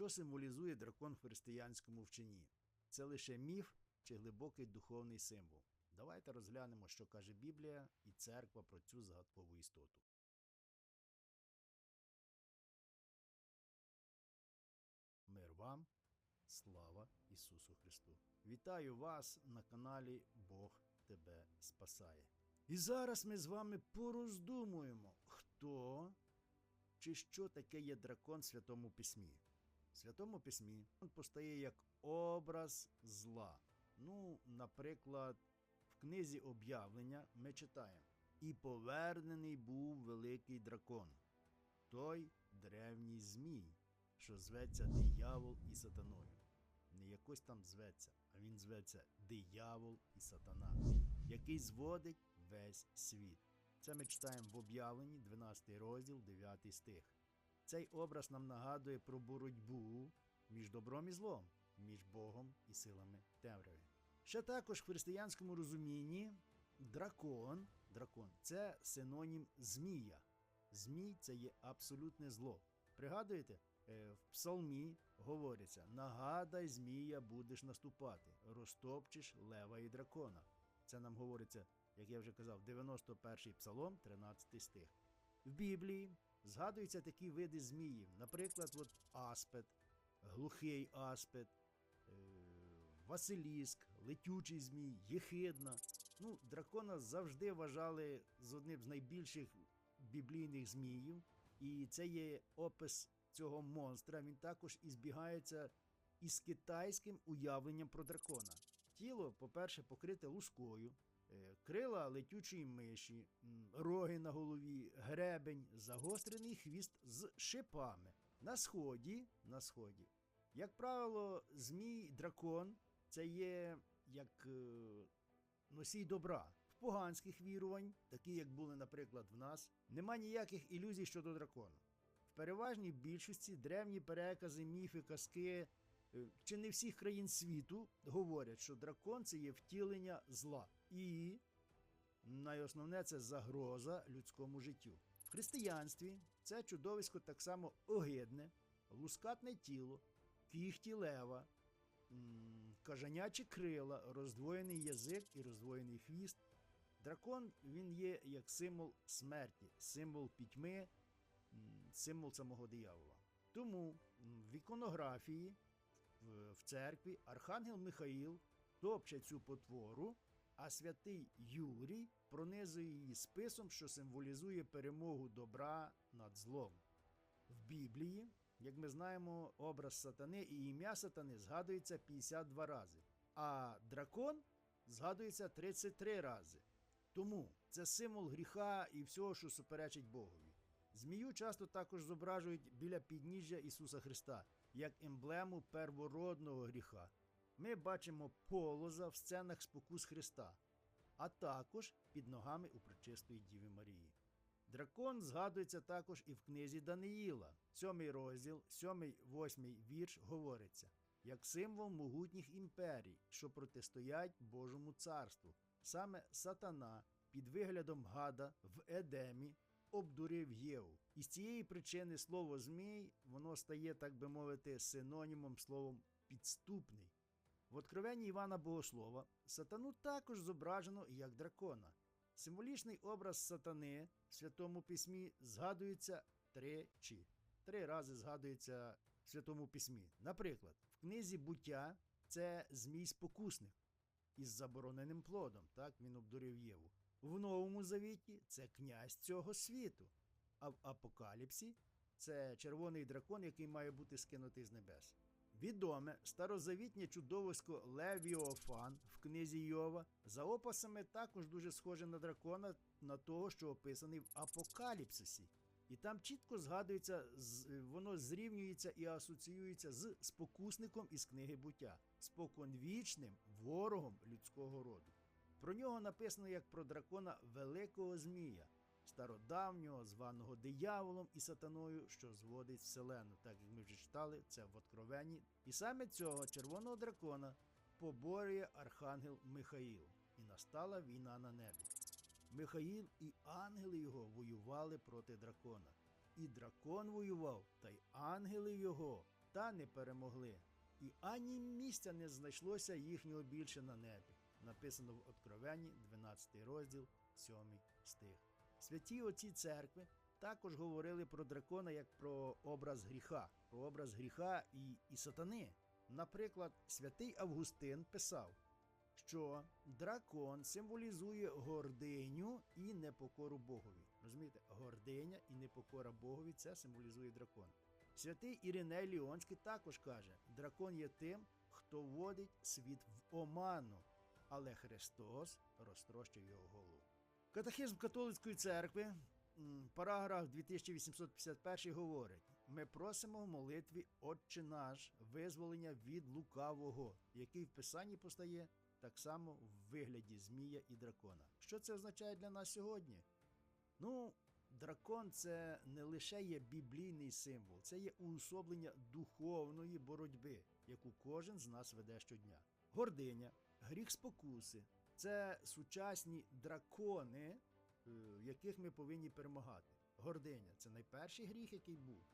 Що символізує дракон в християнському вченні? Це лише міф чи глибокий духовний символ? Давайте розглянемо, що каже Біблія і церква про цю загадкову істоту. Мир вам, слава Ісусу Христу! Вітаю вас на каналі Бог Тебе спасає. І зараз ми з вами пороздумуємо, хто чи що таке є дракон в Святому Письмі. В Святому Письмі він постає як образ зла. Ну, наприклад, в книзі об'явлення ми читаємо: І повернений був великий дракон, той древній змій, що зветься диявол і сатаною. Не якось там зветься, а він зветься диявол і сатана, який зводить весь світ. Це ми читаємо в об'явленні, 12 розділ, 9 стих. Цей образ нам нагадує про боротьбу між добром і злом, між Богом і силами темряви. Ще також в християнському розумінні дракон, дракон це синонім змія. Змій це є абсолютне зло. Пригадуєте, Е, в псалмі говориться: нагадай, змія, будеш наступати, розтопчеш лева і дракона. Це нам говориться, як я вже казав, 91-й псалом, 13 стих. В Біблії згадуються такі види зміїв, наприклад, от аспет, глухий аспет, Василіск, летючий змій, єхидна. Ну, дракона завжди вважали з одним з найбільших біблійних зміїв, і це є опис цього монстра. Він також і збігається із китайським уявленням про дракона. Тіло, по-перше, покрите лускою, крила летючої миші, роги на голові, гребень, загострений хвіст з шипами. На сході, на сході, як правило, змій дракон це є як е, носій добра. В поганських вірувань, такі як були, наприклад, в нас, нема ніяких ілюзій щодо дракона. В переважній більшості древні перекази, міфи, казки е, чи не всіх країн світу говорять, що дракон це є втілення зла. І найосновне це загроза людському життю. В християнстві це чудовисько так само огидне, лускатне тіло, кіхті лева, кажанячі крила, роздвоєний язик і роздвоєний хвіст. Дракон він є як символ смерті, символ пітьми, символ самого диявола. Тому в іконографії в, церкві Архангел Михаїл топче цю потвору, а святий Юрій пронизує її списом, що символізує перемогу добра над злом. В Біблії, як ми знаємо, образ сатани і ім'я сатани згадується 52 рази, а дракон згадується 33 рази. Тому це символ гріха і всього, що суперечить Богові. Змію часто також зображують біля підніжжя Ісуса Христа як емблему первородного гріха. Ми бачимо полоза в сценах спокус Христа, а також під ногами у пречистої Діви Марії. Дракон згадується також і в книзі Даниїла, сьомий розділ, сьомий восьмий вірш говориться як символ могутніх імперій, що протистоять Божому царству. Саме сатана під виглядом гада в Едемі обдурив Єву. І з цієї причини слово змій воно стає, так би мовити, синонімом словом підступний. В откровенні Івана Богослова сатану також зображено як дракона. Символічний образ сатани в Святому Письмі згадується тричі. Три рази згадується в Святому Письмі. Наприклад, в книзі буття це змій спокусник із забороненим плодом, так він обдурив Єву. В Новому Завіті це князь цього світу, а в Апокаліпсі це червоний дракон, який має бути скинутий з небес. Відоме старозавітнє чудовисько Левіофан в книзі Йова за описами також дуже схоже на дракона, на того, що описаний в Апокаліпсисі. І там чітко згадується, воно зрівнюється і асоціюється з спокусником із книги буття, споконвічним ворогом людського роду. Про нього написано як про дракона Великого Змія, стародавнього, званого дияволом і сатаною, що зводить вселену, так як ми вже читали це в Откровенні. І саме цього червоного дракона поборює архангел Михаїл, і настала війна на небі. Михаїл і ангели його воювали проти дракона. І дракон воював, та й ангели його та не перемогли, і ані місця не знайшлося їхнього більше на небі. Написано в Откровенні, 12 розділ, 7 стих. Святі отці церкви також говорили про дракона як про образ гріха, про образ гріха і, і сатани. Наприклад, святий Августин писав, що дракон символізує гординю і непокору Богові. Розумієте, гординя і непокора Богові це символізує дракон. Святий Іриней Ліонський також каже: дракон є тим, хто вводить світ в оману, але Христос розтрощив його голову. Катехизм католицької церкви, параграф 2851 говорить: ми просимо в молитві Отче наш визволення від лукавого, який в Писанні постає так само в вигляді змія і дракона. Що це означає для нас сьогодні? Ну, дракон це не лише є біблійний символ, це є уособлення духовної боротьби, яку кожен з нас веде щодня. Гординя, гріх спокуси це сучасні дракони, е, яких ми повинні перемагати. Гординя це найперший гріх, який був.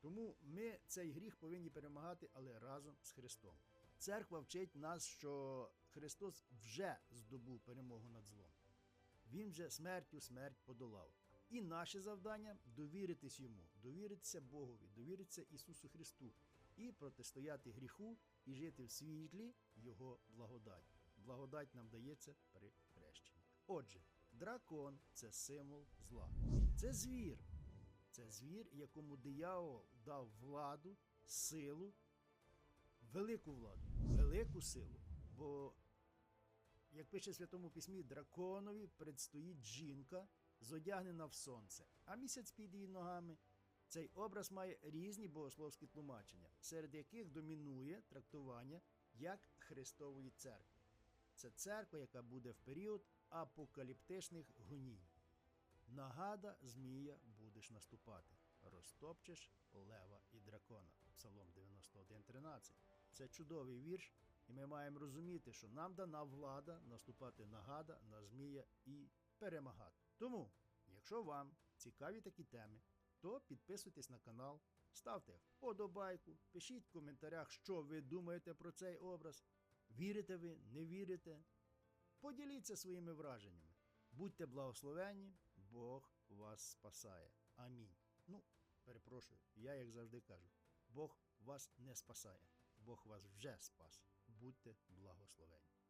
Тому ми цей гріх повинні перемагати, але разом з Христом. Церква вчить нас, що Христос вже здобув перемогу над злом. Він вже смертю смерть подолав. І наше завдання довіритись йому, довіритися Богові, довіритися Ісусу Христу і протистояти гріху і жити в світлі Його благодать. Благодать нам дається при хрещенні. Отже, дракон це символ зла. Це звір. Це звір, якому диявол дав владу, силу, велику владу, велику силу. Бо, як пише в Святому Письмі, драконові предстоїть жінка, зодягнена в сонце, а місяць під її ногами. Цей образ має різні богословські тлумачення, серед яких домінує трактування як Христової церкви. Це церква, яка буде в період апокаліптичних гонінь. Нагада змія будеш наступати, розтопчеш лева і дракона. Псалом 91.13. Це чудовий вірш, і ми маємо розуміти, що нам дана влада наступати нагада на змія і перемагати. Тому, якщо вам цікаві такі теми, то підписуйтесь на канал, ставте вподобайку, пишіть в коментарях, що ви думаєте про цей образ. Вірите ви, не вірите. Поділіться своїми враженнями. Будьте благословенні, Бог вас спасає. Амінь. Ну, перепрошую, я як завжди кажу: Бог вас не спасає, Бог вас вже спас. Будьте благословенні.